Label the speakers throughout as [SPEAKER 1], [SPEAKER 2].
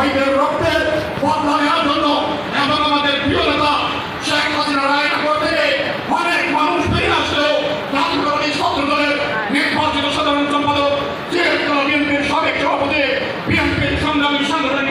[SPEAKER 1] শহীদের রক্তের বদলা নেওয়ার জন্য এখন আমাদের প্রিয় নেতা শেখ হাসিনা রায় থেকে অনেক মানুষ ফিরে আসলেও রাজনীতি ছাত্র দলের নির্বাচিত সাধারণ সম্পাদক জিএস বিএনপির সাবেক সভাপতি, বিএনপির সংগ্রামী সংগঠনের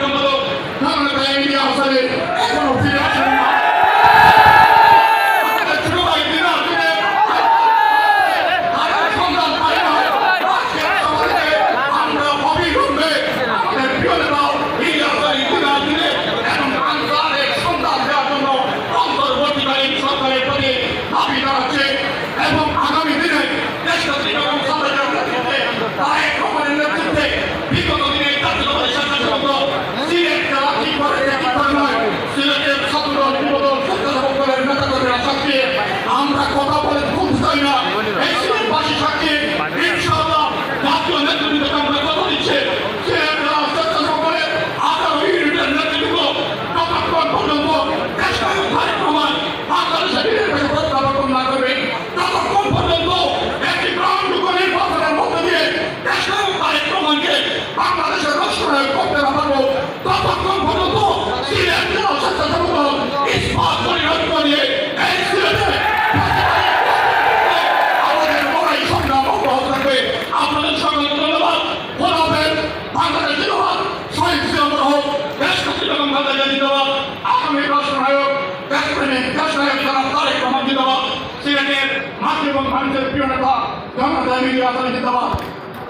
[SPEAKER 1] এবং মানুষের প্রিয় নেতা জনতা মিলিয়ে আসামি জিন্দাবাদ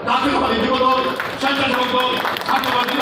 [SPEAKER 1] জাতীয়তাবাদী যুবদল স্বেচ্ছাসেবক দল ছাত্রবাদী